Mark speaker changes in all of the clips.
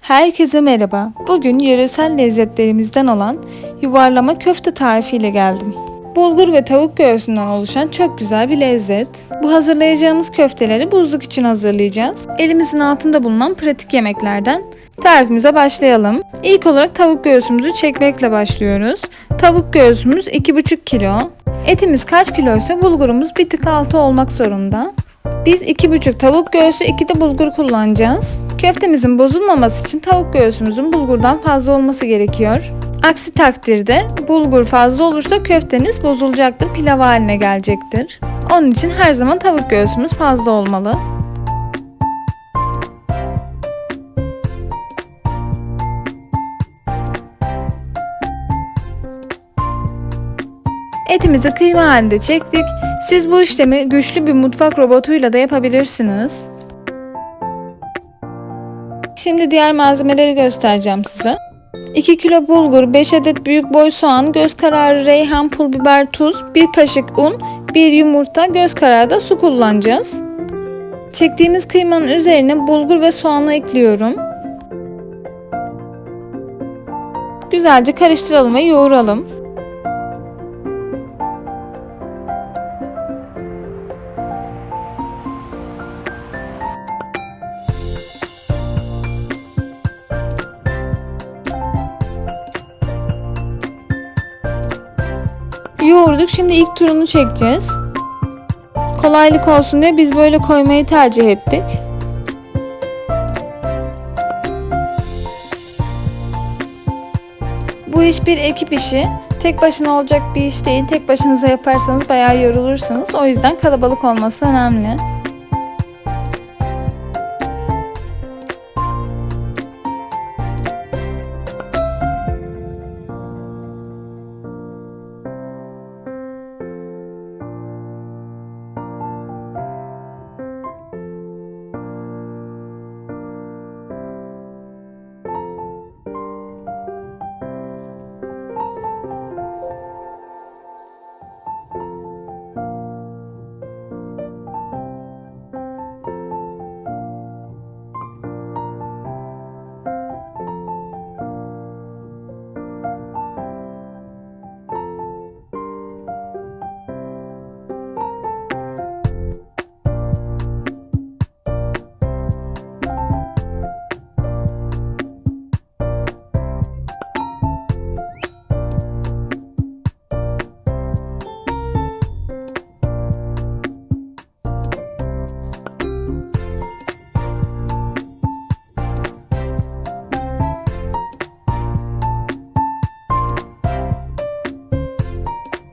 Speaker 1: Herkese merhaba. Bugün yöresel lezzetlerimizden olan yuvarlama köfte tarifiyle geldim. Bulgur ve tavuk göğsünden oluşan çok güzel bir lezzet. Bu hazırlayacağımız köfteleri buzluk için hazırlayacağız. Elimizin altında bulunan pratik yemeklerden tarifimize başlayalım. İlk olarak tavuk göğsümüzü çekmekle başlıyoruz. Tavuk göğsümüz 2,5 kilo. Etimiz kaç kiloysa bulgurumuz bir tık altı olmak zorunda. Biz 2,5 tavuk göğsü 2 de bulgur kullanacağız. Köftemizin bozulmaması için tavuk göğsümüzün bulgurdan fazla olması gerekiyor. Aksi takdirde bulgur fazla olursa köfteniz bozulacaktır, pilav haline gelecektir. Onun için her zaman tavuk göğsümüz fazla olmalı. Etimizi kıyma halinde çektik. Siz bu işlemi güçlü bir mutfak robotuyla da yapabilirsiniz. Şimdi diğer malzemeleri göstereceğim size. 2 kilo bulgur, 5 adet büyük boy soğan, göz kararı reyhan, pul biber, tuz, 1 kaşık un, 1 yumurta, göz kararı da su kullanacağız. Çektiğimiz kıymanın üzerine bulgur ve soğanı ekliyorum. Güzelce karıştıralım ve yoğuralım. Yoğurduk. Şimdi ilk turunu çekeceğiz. Kolaylık olsun diye biz böyle koymayı tercih ettik. Bu iş bir ekip işi. Tek başına olacak bir iş değil. Tek başınıza yaparsanız bayağı yorulursunuz. O yüzden kalabalık olması önemli.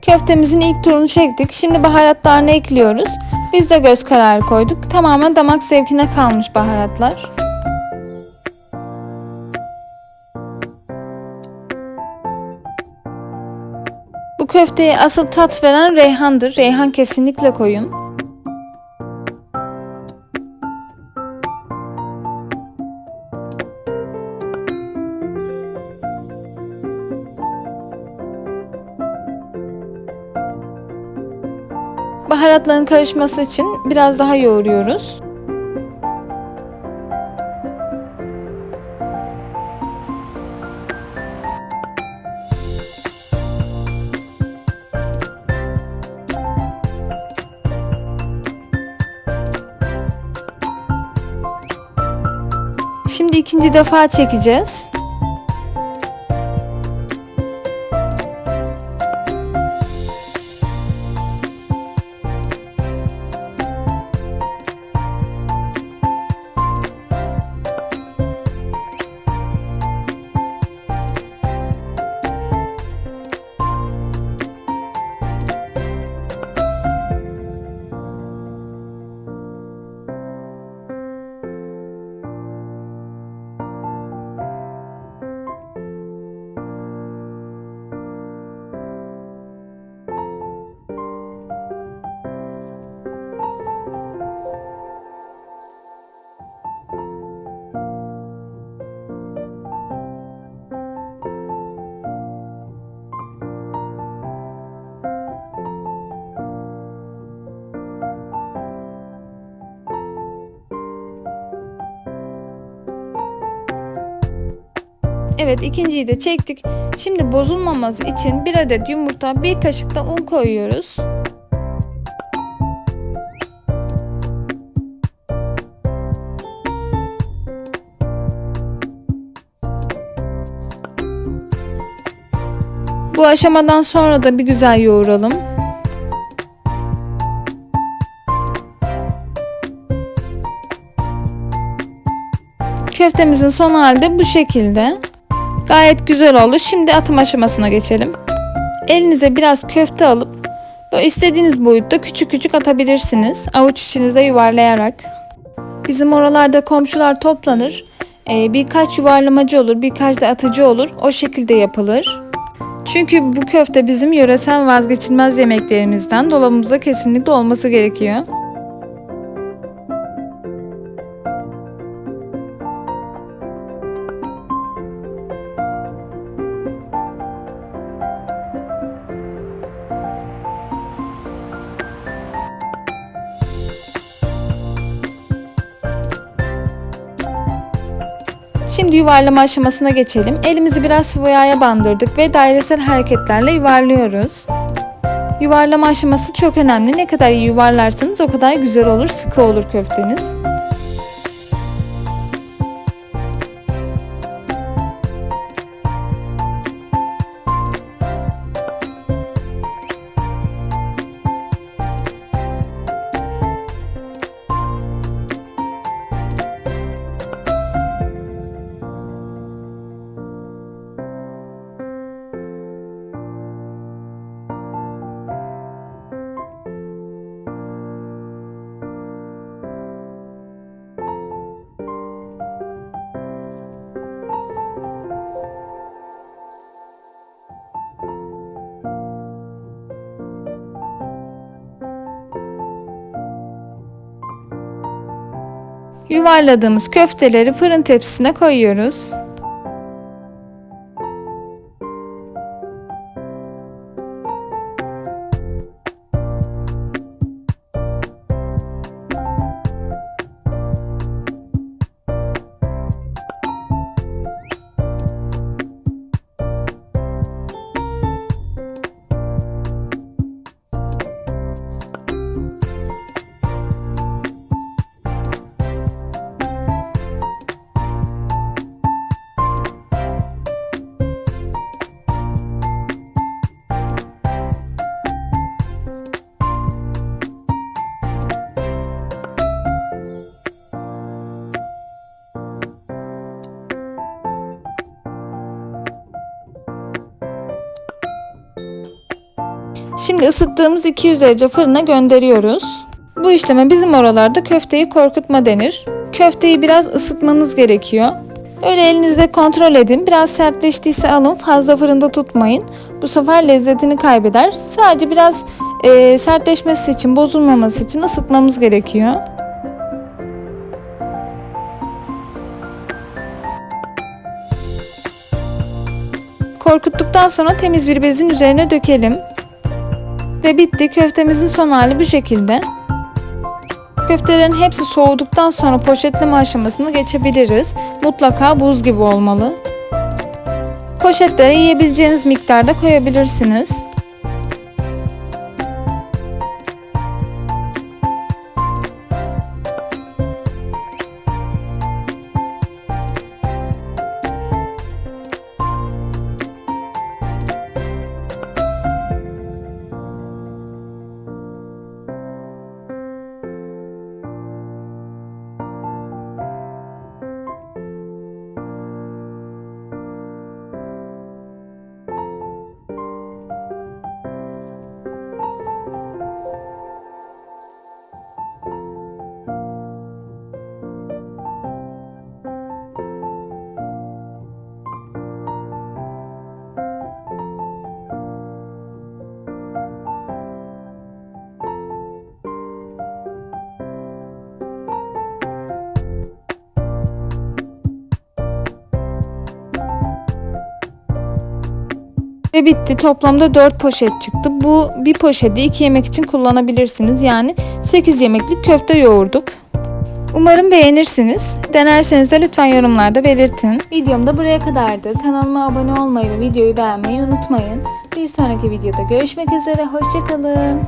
Speaker 1: Köftemizin ilk turunu çektik. Şimdi baharatlarını ekliyoruz. Biz de göz kararı koyduk. Tamamen damak zevkine kalmış baharatlar. Bu köfteye asıl tat veren reyhandır. Reyhan kesinlikle koyun. Baharatların karışması için biraz daha yoğuruyoruz. Şimdi ikinci defa çekeceğiz. Evet ikinciyi de çektik. Şimdi bozulmaması için bir adet yumurta bir kaşık da un koyuyoruz. Bu aşamadan sonra da bir güzel yoğuralım. Köftemizin son hali de bu şekilde. Gayet güzel oldu. Şimdi atım aşamasına geçelim. Elinize biraz köfte alıp böyle istediğiniz boyutta küçük küçük atabilirsiniz. Avuç içinize yuvarlayarak. Bizim oralarda komşular toplanır. Ee, birkaç yuvarlamacı olur, birkaç da atıcı olur. O şekilde yapılır. Çünkü bu köfte bizim yöresel vazgeçilmez yemeklerimizden dolabımızda kesinlikle olması gerekiyor. Şimdi yuvarlama aşamasına geçelim. Elimizi biraz sıvı yağa bandırdık ve dairesel hareketlerle yuvarlıyoruz. Yuvarlama aşaması çok önemli. Ne kadar iyi yuvarlarsanız o kadar güzel olur, sıkı olur köfteniz. Yuvarladığımız köfteleri fırın tepsisine koyuyoruz. Şimdi ısıttığımız 200 derece fırına gönderiyoruz. Bu işleme bizim oralarda köfteyi korkutma denir. Köfteyi biraz ısıtmanız gerekiyor. Öyle elinizde kontrol edin. Biraz sertleştiyse alın. Fazla fırında tutmayın. Bu sefer lezzetini kaybeder. Sadece biraz e, sertleşmesi için, bozulmaması için ısıtmamız gerekiyor. Korkuttuktan sonra temiz bir bezin üzerine dökelim. Ve bitti. Köftemizin son hali bu şekilde. Köftelerin hepsi soğuduktan sonra poşetleme aşamasına geçebiliriz. Mutlaka buz gibi olmalı. Poşetlere yiyebileceğiniz miktarda koyabilirsiniz. Ve bitti. Toplamda 4 poşet çıktı. Bu bir poşeti 2 yemek için kullanabilirsiniz. Yani 8 yemeklik köfte yoğurduk. Umarım beğenirsiniz. Denerseniz de lütfen yorumlarda belirtin. Videom da buraya kadardı. Kanalıma abone olmayı ve videoyu beğenmeyi unutmayın. Bir sonraki videoda görüşmek üzere. Hoşçakalın.